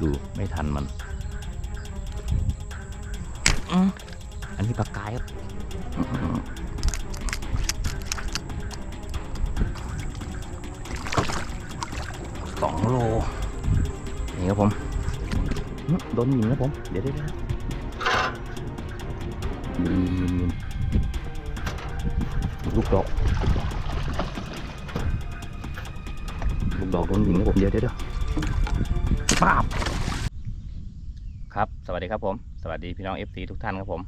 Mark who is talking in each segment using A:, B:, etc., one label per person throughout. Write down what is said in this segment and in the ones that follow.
A: ดูไม่ทันมัน อันนี้ปลากายครับสองโล นี่ครับผม โดนหยิงครับผม เดี๋ยวเดี๋ยวเดี๋ยวลูกดอกลูกดอกโดนหยิงครับผมเดี๋ยวเดี๋ยวเดี๋ยว ปาบครับ สวัสดีครับผม สวัสดีพี่น้อง FC ทุกท่านครับผม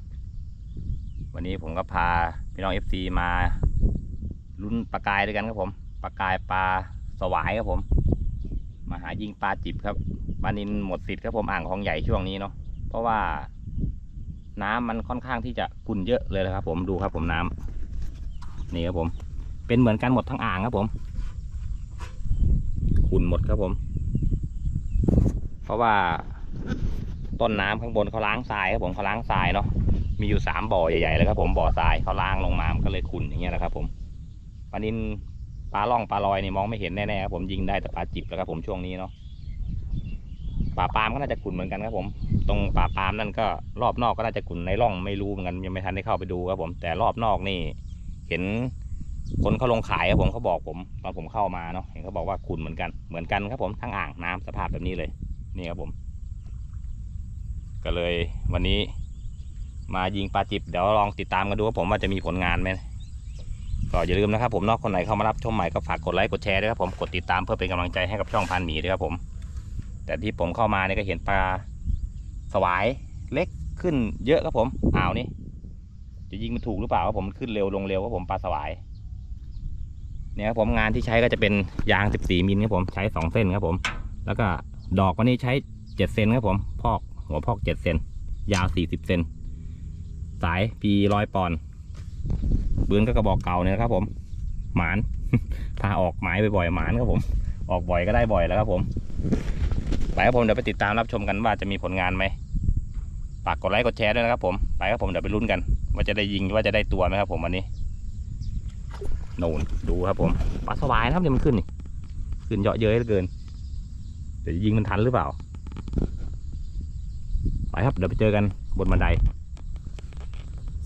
A: วันนี้ผมก็พาพี่น้อง FC มาลุ้นปลากายด้วยกันครับผม ปลากายปลาสวายครับผม มาหายิงปลาจิบครับ ปลานินหมดสิทธิ์ครับผมอ่างคลองใหญ่ช่วงนี้เนาะ เพราะว่าน้ำมันค่อนข้างที่จะขุ่นเยอะเลยนะครับ ผมดูครับผมน้ำนี่ครับผม เป็นเหมือนกันหมดทั้งอ่างครับผมขุ่นหมดครับผม เพราะว่าต้นน้ำข้างบนเขาล้างทรายครับผมเขาล้างทรายเนาะมีอยู่สามบ่อใหญ่ๆเลยครับผมบ่อทรายเขาล้างลงมามันก็เลยขุ่นอย่างเงี้ยนะครับ ผมปลานินปลาล่องปลาลอยนี่มองไม่เห็นแน่ๆครับผมยิงได้แต่ปลาจิบแล้วครับผมช่วงนี้เนาะป่าปามก็น่าจะขุ่นเหมือนกันครับผม ตรงป่าปามนั่นก็รอบนอกก็น่าจะขุ่นในร่องไม่รู้เหมือนกันยังไม่ทันได้เข้าไปดูครับผม แต่รอบนอกนี่ เห็นคนเขาลงขายครับผมเขาบอกผมตอนผมเข้ามาเนาะเห็นเขาบอกว่าขุ่นเหมือนกันเหมือนกันครับผมทั้งอ่างน้ำสภาพแบบนี้เลย นี่ครับผม ก็เลยวันนี้มายิงปลาจิบเดี๋ยวลองติดตามกันดูว่าผมว่าจะมีผลงานไหมก็อย่าลืมนะครับผมนอกคนไหนเข้ามารับชมใหม่ก็ฝากกดไลค์กดแชร์ด้วยครับผมกดติดตามเพื่อเป็นกำลังใจให้กับช่องพันหมีด้วยครับผม แต่ที่ผมเข้ามาเนี่ยก็เห็นปลาสวายเล็กขึ้นเยอะครับผมอ่าวนี่จะยิงมันถูกหรือเปล่าครับผมขึ้นเร็วลงเร็วครับผมปลาสวายเนี่ยครับผมงานที่ใช้ก็จะเป็นยาง 14 มิลครับผมใช้ 2 เส้นครับผม แล้วก็ ดอกวันนี้ใช้7เซนครับผม พอกหัวพอก7เซนยาว40เซนสายปีร้อยปอนด์ปืนก็กระบอกเก่าเนี่ยนะครับผม หมานพาออกหมายบ่อยๆหมานครับผม ออกบ่อยก็ได้บ่อยแล้วครับผมไปครับผมเดี๋ยวไปติดตามรับชมกันว่าจะมีผลงานไหมฝากกดไลค์กดแชร์ด้วยนะครับผมไปครับผมเดี๋ยวไปลุ้นกัน ว่าจะได้ยิงว่าจะได้ตัวไหมครับผมวันนี้โน่นดูครับผมปลาสวายนะครับเนี่ยมันขึ้นนี่ขึ้นเยอะเย้ยเหลือเกิน ดี๋ยวยิงมันทันหรือเปล่า ไปครับ เดี๋ยวไปเจอกันบนบันได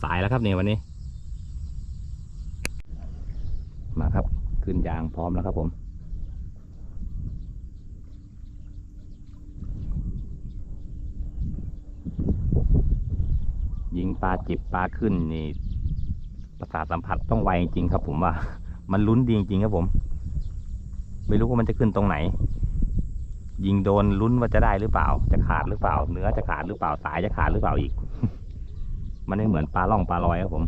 A: สายแล้วครับเนี่ยวันนี้ มาครับ ขึ้นยางพร้อมแล้วครับผมยิงปลาจิบปลาขึ้นนี่ประสาทสัมผัสต้องไวจริงครับผมว่า มันลุ้นดีจริงครับผม ไม่รู้ว่ามันจะขึ้นตรงไหน ยิงโดนลุ้นว่าจะได้หรือเปล่า จะขาดหรือเปล่า เนื้อจะขาดหรือเปล่าสายจะขาดหรือเปล่าอีก มันไม่เหมือนปลาล่องปลาลอยครับผม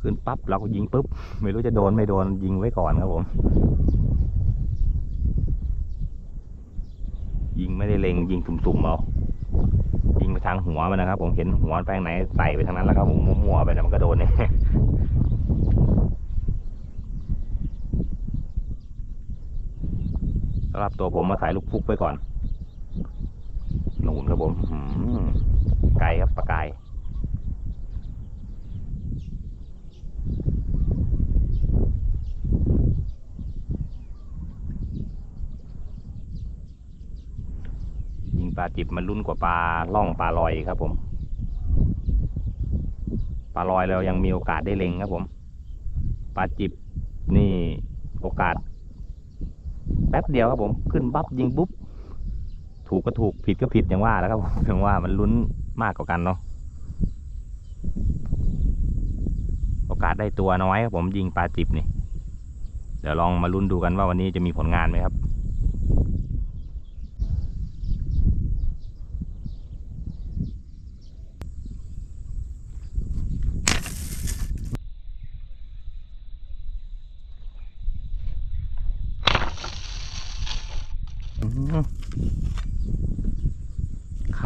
A: ขึ้นปั๊บเราก็ยิงปุ๊บ ไม่รู้จะโดนไม่โดนยิงไว้ก่อนครับผม ยิงไม่ได้เล็งยิงตุ่มๆเอายิงไปทางหัวมันนะครับ ผมเห็นหัวมันไปทางไหนใส่ไปทางนั้นแล้วครับผมมั่วๆไปนะมันก็โดนเนี่ย สำหรับตัวผมมาใส่ลูกฟุกไปก่อนหนูนครับผมไก่ครับปลากายยิงปลาจิบมันรุ่นกว่าปลาล่องปลาลอยครับผม ปลาลอยเรายังมีโอกาสได้เล็งครับผม ปลาจิบนี่โอกาส ป๊บเดียวครับผมขึ้นปั๊บยิงปุ๊บถูกก็ถูกผิดก็ผิดอย่างว่าแล้วครับผมอย่างว่ามันลุ้นมากกว่ากันเนาะโอกาสได้ตัวน้อยครับผมยิงปลาจิบนี่เดี๋ยวลองมาลุ้นดูกันว่าวันนี้จะมีผลงานไหมครับ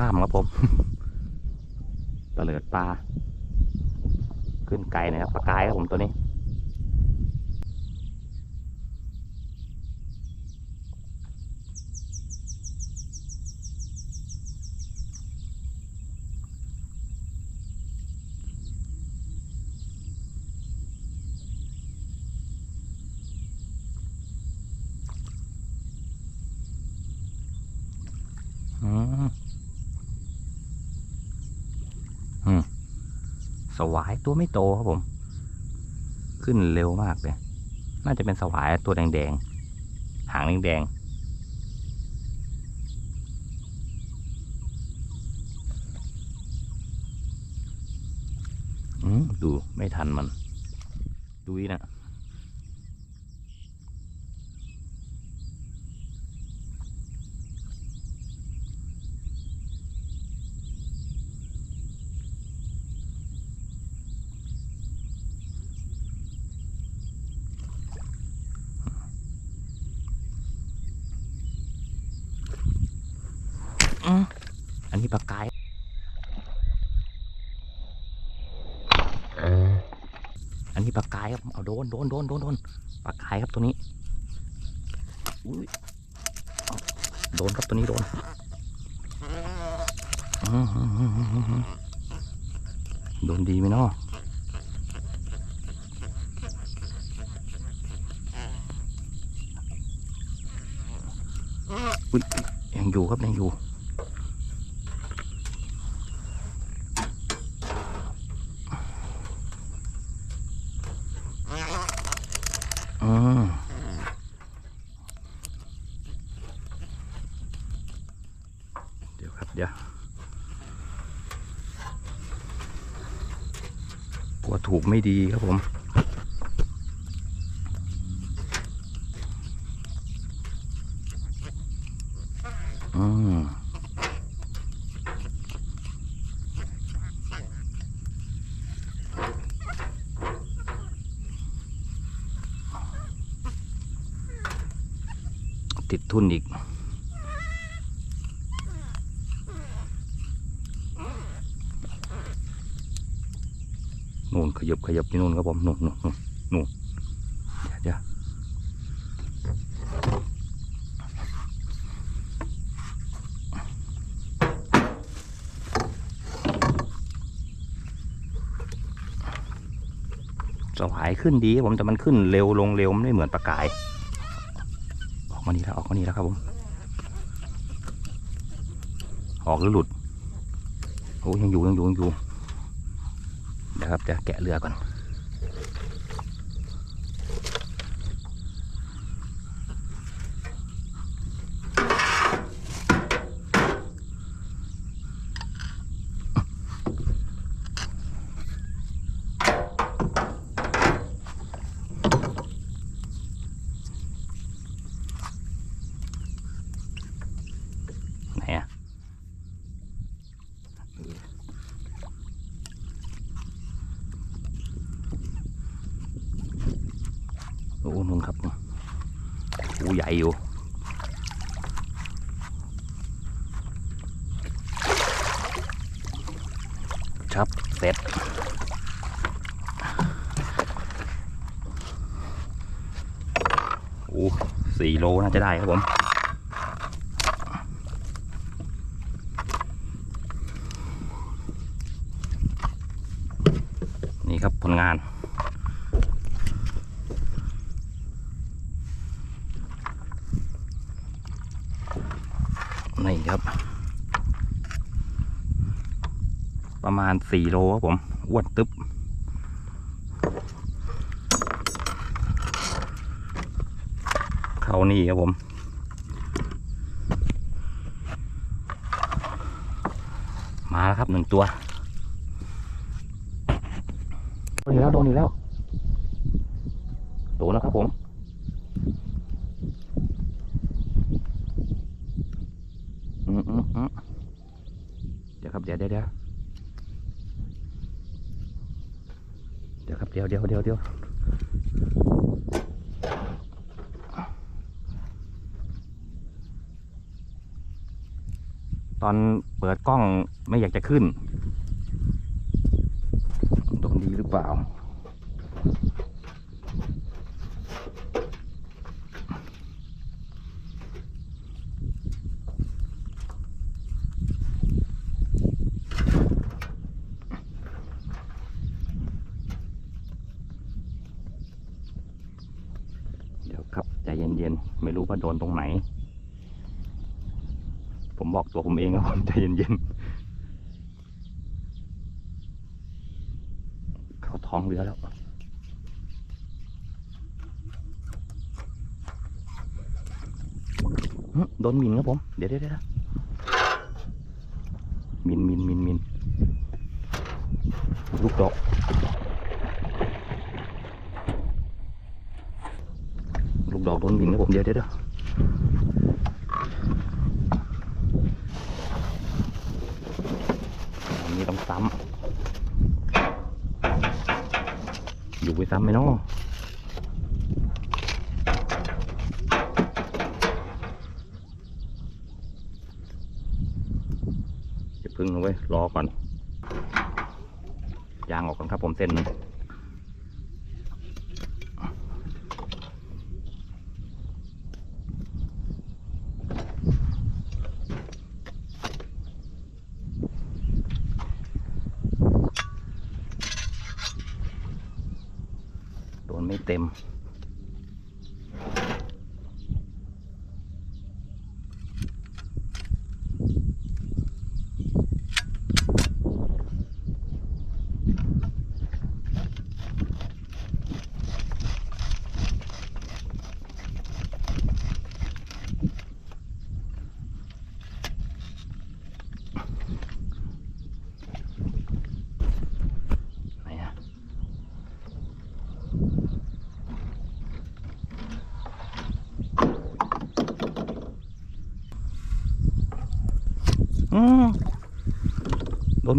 A: ามครับผมตะเลิดปลา ขึ้นไกลนะครับปลากายครับผมตัวนี้ อืม สวายตัวไม่โตครับผม ขึ้นเร็วมากเลย น่าจะเป็นสวายตัวแดงๆ หางแดงๆอืมดูไม่ทันมัน ดูอีนะ นนี้ปลากายอันนี้ปลากายครับ เอาโดนโดนโดนโดนโดนปลากายครับตัวนี้อุ้ยเอาโดนครับตัวนี้โดนอื้อหือหือหือหือโดนดีไหมเนาะอุ้ยยังอยู่ครับยังอยู่ อืม เดี๋ยวกลัวถูกไม่ดีครับผมอืมติดทุนอีก นู่น ขยับที่นู่นครับผมนู่นนู่นนู่นนู่นเดี๋ยวสวายขึ้นดีครับผมแต่มันขึ้นเร็วลงเร็วมันไม่เหมือนปลากาย ออกมานี่แล้วออกมานี่แล้วครับผมออกหรือหลุดโอ้ยังอยู่ยังอยู่ยังอยู่ เดี๋ยวครับจะแกะเรือก่อนอะโอ้นุ่นครับโอ้ ใหญ่อยู่ ครับ เสร็จ โอ้สี่โลน่าจะได้ครับผม นี่ครับผลงาน นี่ครับ ประมาณสี่โลครับผมอ้วนตึ๊บเขานี่ครับผมมาแล้วครับหนึ่งตัวโดนอีกแล้วโดนอีกแล้วโดนแล้วครับผม อืมอืมอืมเดี๋ยวครับเดี๋ยวเดี๋ยวเดี๋ยวเดี๋ยวครับเดี๋ยวเดี๋ยวเดี๋ยวเดี๋ยว ตอนเปิดกล้องไม่อยากจะขึ้นโดนดีหรือเปล่า เดี๋ยวครับใจเย็นๆ ไม่รู้ว่าโดนตรงไหน ผมบอกตัวผมเองครับผมใจเย็นๆของเหลือแล้วโดนหมินครับผม เดี๋ยวเดี๋ยวเดี๋ยวหมินหมินหมินหมินลูกดอกลูกดอกโดนหมินครับผม เดี๋ยวเดี๋ยวเดี๋ยวอันนี้ต้องซ้ำอยู่ไปซ้ำไหมนาะจะพึ่งเอาไว้รอก่อน ยางออกก่อนครับผมเส้นนึง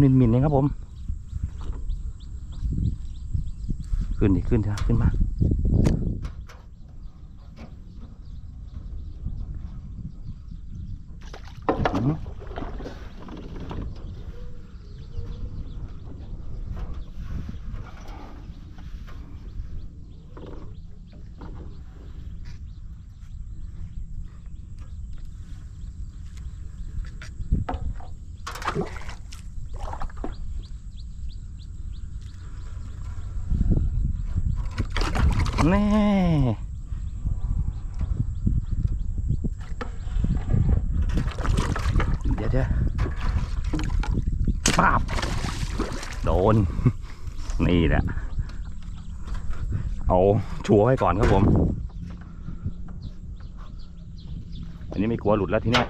A: มินมินเองครับผม ขึ้นดิขึ้นเถอะขึ้นมา แน่เดี๋ยวเดี๋ยวป้าบโดน นี่แหละ เอาชัวร์ไว้ก่อนครับผม อันนี้ไม่กลัวหลุดแล้วทีเนี้ย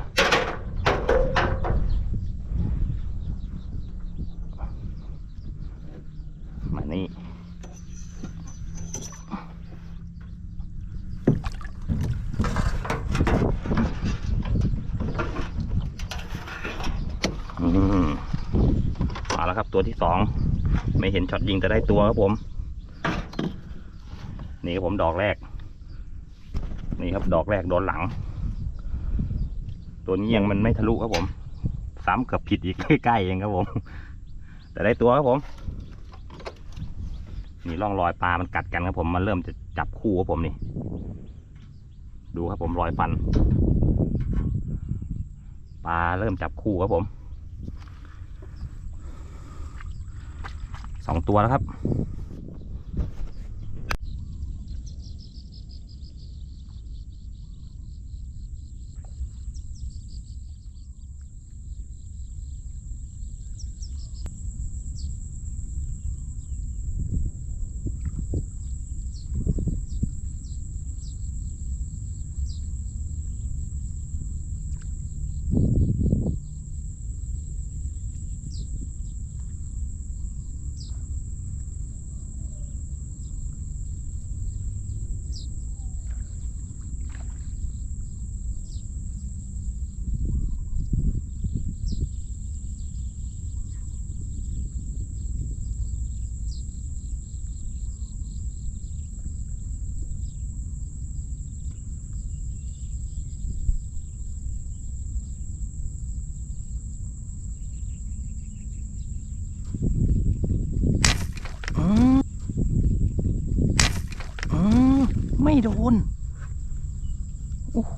A: มานี่ อืม มาแล้วครับ ตัวที่สองไม่เห็นช็อตยิงแต่ได้ตัวครับผม นี่ครับผมดอกแรก นี่ครับดอกแรกโดนหลัง ตัวนี้ยังมันไม่ทะลุครับผม ซ้ำเกือบผิดอีกใกล้ๆเองครับผม แต่ได้ตัวครับผม นี่ร่องรอยปลา มันกัดกันครับผม มันเริ่มจะจับคู่ครับผมนี่ ดูครับผมรอยฟัน ปลาเริ่มจับคู่ครับผม สองตัวแล้วครับ อืมอืมไม่ โดน โอ้โห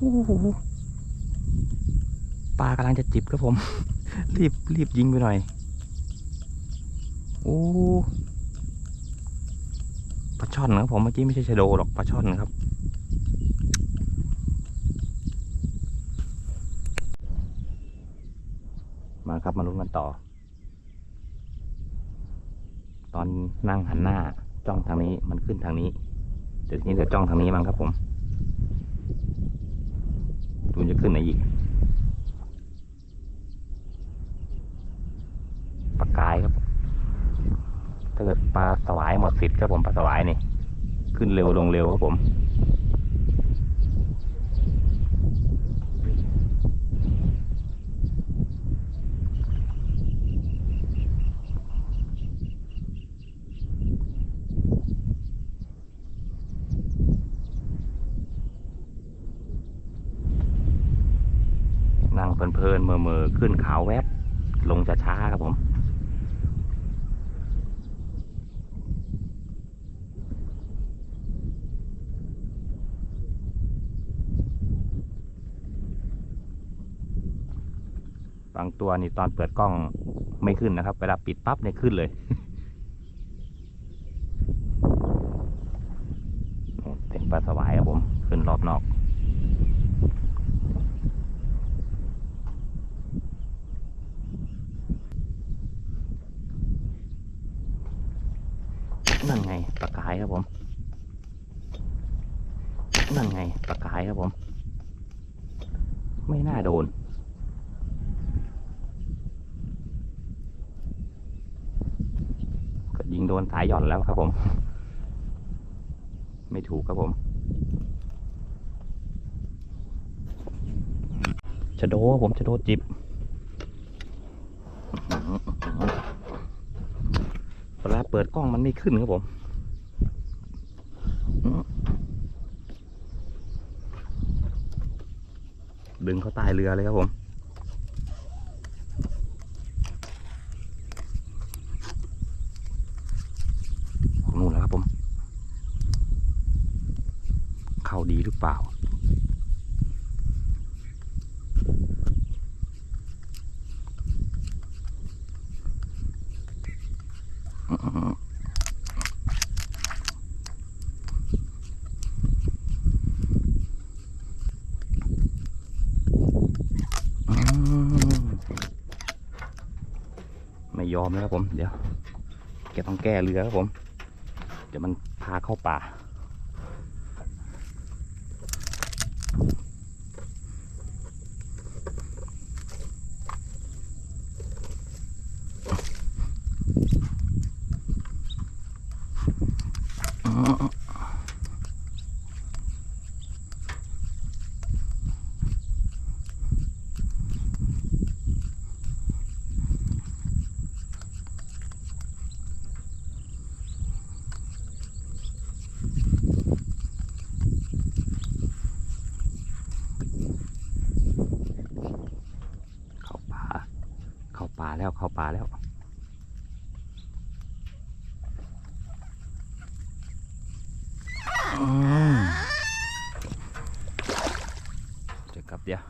A: ปลากำลังจะจิบครับผม รีบรีบยิงไปหน่อย โอ้ปลาช่อนนะครับผมเมื่อกี้ไม่ใช่ชะโดหรอกปลาช่อนนะครับ มาครับมาลุ้นกันต่อ ตอนนั่งหันหน้าจ้องทางนี้มันขึ้นทางนี้ เดี๋ยวทีนี้จะจ้องทางนี้มั้งครับผมดูนจะขึ้นไหนอีกปลากายครับ ถ้าเกิดปลาสวายหมดสิทธิ์ครับผมปลาสวายนี่ ขึ้นเร็วลงเร็วครับผม นั่งเพลินๆเมื่อๆ ขึ้นเขาแวบ ลงจะช้าครับผม บางตัวนี่ตอนเปิดกล้องไม่ขึ้นนะครับ เวลาปิดปั๊บเนี่ยขึ้นเลยเต็มปลาสวายครับผม ขึ้นรอบนอก นั่นไงปลากายครับผม นั่นไงปลากายครับผม ไม่น่าโดน ก็ยิงโด นสายหย่อนแล้วครับผม ไม่ถูกครับผมชะโดผมชะโดจิบเวลาเปิดกล้องมันไม่ขึ้นครับผมดึงเขาใตายเรือเลยครับผม ของนู่นแล้วครับผม เข้าดีหรือเปล่า อืมไม่ ยอมนะครับผม เดี๋ยวแกต้องแก้เรือครับผม เดี๋ยวมันพาเข้าป่าเข้าป่า เข้าป่า แล้วเข้าป่าแล้วอืมเดี๋ยวครับเดี๋ยว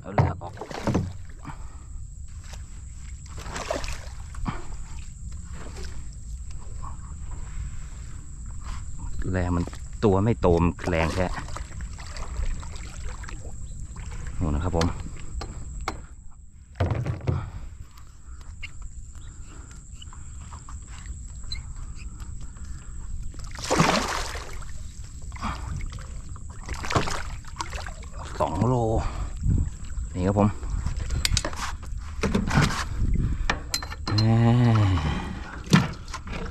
A: เอาเรือออกแรงมันตัวไม่โตมแรงแค่โน่นนะครับผม สองโล นี่ครับผม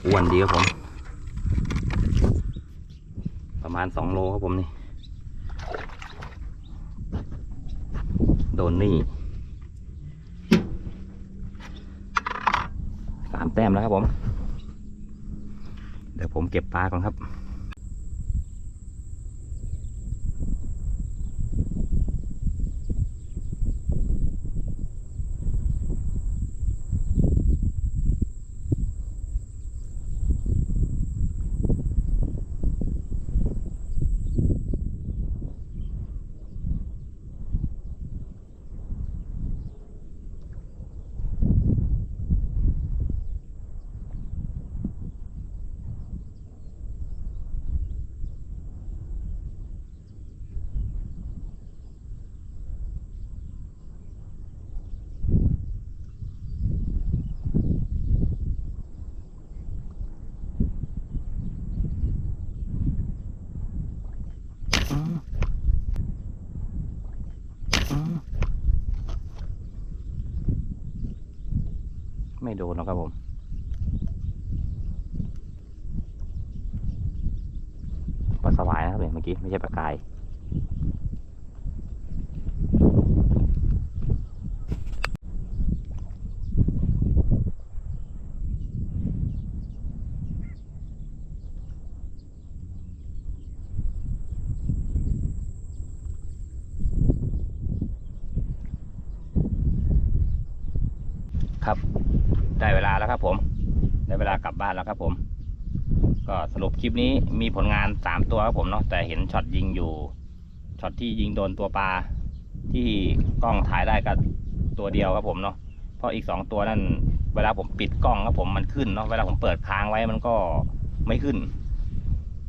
A: อ้วนดีครับผม ประมาณสองโลครับผมนี่ โดนนี่สามแต้มแล้วครับผม เดี๋ยวผมเก็บปลาก่อนครับ โดนหรอกครับผมปลาสวายนะครับเนี่ยเมื่อกี้ไม่ใช่ปลากาย ครับได้เวลาแล้วครับผม ได้เวลากลั บ้านแล้วครับผม ก็สรุปคลิปนี้มีผลงานสามตัวครับผมเนาะแต่เห็นช็อตยิงอยู่ช็อตที่ยิงโดนตัวปลาที่กล้องถ่ายได้กับตัวเดียวครับผมเนาะเพราะอีกสองตัวนั่นเวลาผมปิดกล้องครับผมมันขึ้นเนาะเวลาผมเปิดค้างไว้มันก็ไม่ขึ้น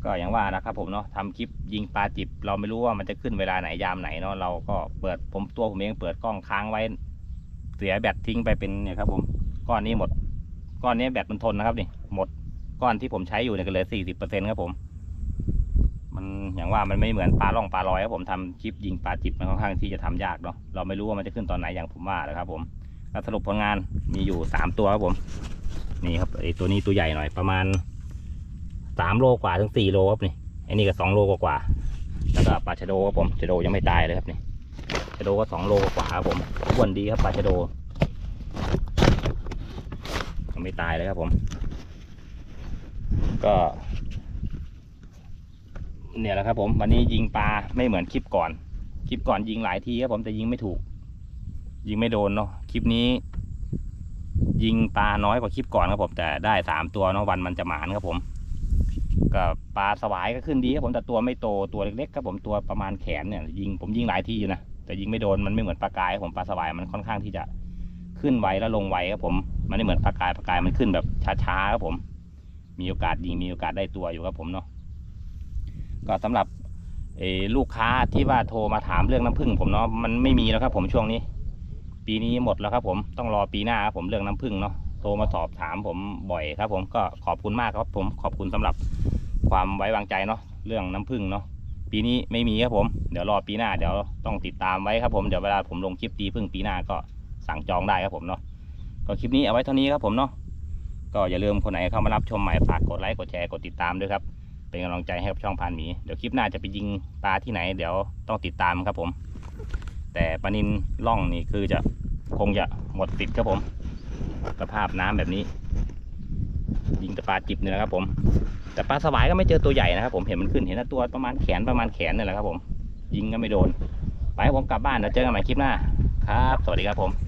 A: ก็อย่างว่านะครับผมเนาะทำคลิปยิงปลาจิบ เราไม่รู้ว่ามันจะขึ้นเวลาไหนยามไหนเนาะเราก็เปิดผมตัวผมเองเปิดกล้องค้างไว้ เสียแบตทิ้งไปเป็นเนี่ยครับผมก้อนนี้หมด ก้อนนี้แบตมันทนนะครับนี่ หมดก้อนที่ผมใช้อยู่เนี่ยก็เหลือสี่สิบเปอร์เซ็นครับผม มันอย่างว่ามันไม่เหมือนปลาล่องปลาลอยครับผมทำคลิปยิงปลาจิบมันค่อนข้างที่จะทำยากเนาะเราไม่รู้ว่ามันจะขึ้นตอนไหนอย่างผมว่านะครับ ผมสรุปผลงานมีอยู่สามตัวครับผม นี่ครับไอตัวนี้ตัวใหญ่หน่อยประมาณสามโลกว่าถึงสี่โลครับนี่ไอนี่ก็สองโลกว่าแล้วก็ปลาชะโดครับผมชะโดยังไม่ตายเลยครับนี่ชะโดก็สองโลกว่าครับผมอ้วนดีครับปลาชะโดยังไม่ตายเลยครับผม ก็ เนี่ยแหละครับผมวันนี้ยิงปลาไม่เหมือนคลิปก่อน คลิปก่อนยิงหลายทีครับผมแต่ยิงไม่ถูก ยิงไม่โดนเนาะคลิปนี้ ยิงปลาน้อยกว่าคลิปก่อนครับผมแต่ได้สามตัวเนาะวันมันจะหมานครับผมก็ปลาสวายก็ขึ้นดีครับผมแต่ตัวไม่โตตัวเล็กๆครับผมตัวประมาณแขนเนี่ยยิงผมยิงหลายทีอยู่นะแต่ยิงไม่โดนมันไม่เหมือนปลากายครับผมปลาสวายมันค่อนข้างที่จะขึ้นไวแล้วลงไวครับผม มันไม่เหมือนปลากายปลากายมันขึ้นแบบช้าๆครับผม มีโอกาสยิงมีโอกาสได้ตัวอยู่ครับผมเนาะก็สำหรับลูกค้าที่ว่าโทรมาถามเรื่องน้ำผึ้งผมเนาะมันไม่มีแล้วครับผมช่วงนี้ ปีนี้หมดแล้วครับผมต้องรอปีหน้าครับผมเรื่องน้ำผึ้งเนาะโทรมาสอบถามผมบ่อยครับ ผมก็ขอบคุณมากครับผมขอบคุณสำหรับความไว้วางใจเนาะเรื่องน้ำผึ้งเนาะปีนี้ไม่มีครับผมเดี๋ยวรอปีหน้าเดี๋ยวต้องติดตามไว้ครับผมเดี๋ยวเวลาผมลงคลิปตีผึ้งปีหน้าก็สั่งจองได้ครับผมเนาะก็คลิปนี้เอาไว้เท่านี้ครับผมเนาะ ก็อย่าลืมคนไหนเข้ามารับชมใหม่ฝากกดไลค์กดแชร์กดติดตามด้วยครับ เป็นกำลังใจให้กับช่องพานหมีเดี๋ยวคลิปหน้าจะไปยิงปลาที่ไหน เดี๋ยวต้องติดตามครับผม แต่ปลานินล่องนี่คือจะคงจะหมดติดครับผม สภาพน้ำแบบนี้ ยิงแต่ปลาจิบเนี่ยนะครับผม แต่ปลาสวายก็ไม่เจอตัวใหญ่นะครับผมเห็นมันขึ้นเห็นตัวประมาณแขนประมาณแขนนี่แหละครับผม ยิงก็ไม่โดน ไปผมกลับบ้านเดี๋ยวเจอกันใหม่คลิปหน้า ครับ สวัสดีครับผม